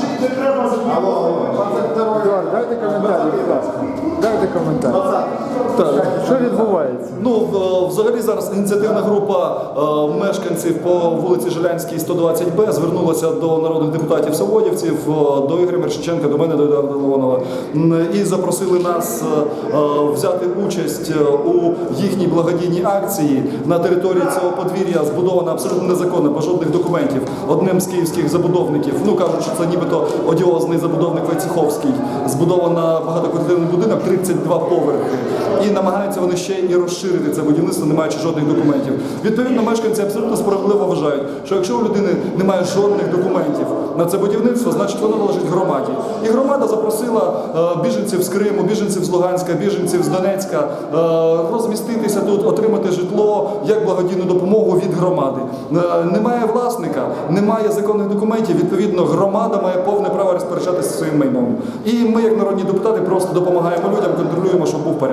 жити треба Алло, Дайте коментарі. Дайте коментарі. Так, що відбувається? Ну, в- взагалі зараз ініціативна група е, мешканців по вулиці Жилянській 120Б звернулася до народних депутатів Саводівців, е, до Ігоря Мершиченка, до мене, до Леонова, м, і запросили нас е, е, взяти участь е, у їхній благодійній акції. На території цього подвір'я збудована абсолютно незаконно, без жодних документів. Одним з київських забудовників, ну кажуть, що це нібито одіозний забудовник Войцеховський, збудована багатоквартирний будинок, 32 поверхи. І намагаються вони ще і розширити це будівництво, не маючи жодних документів. Відповідно, мешканці абсолютно справедливо вважають, що якщо у людини немає жодних документів на це будівництво, значить воно належить громаді. І громада запросила е, біженців з Криму, біженців з Луганська, біженців з Донецька е, розміститися тут, отримати житло як благодійну допомогу від громади. Е, немає власника, немає законних документів. Відповідно, громада має повне право розпоряджатися своїм майном. І ми, як народні депутати, просто допомагаємо людям, контролюємо, щоб був порядок.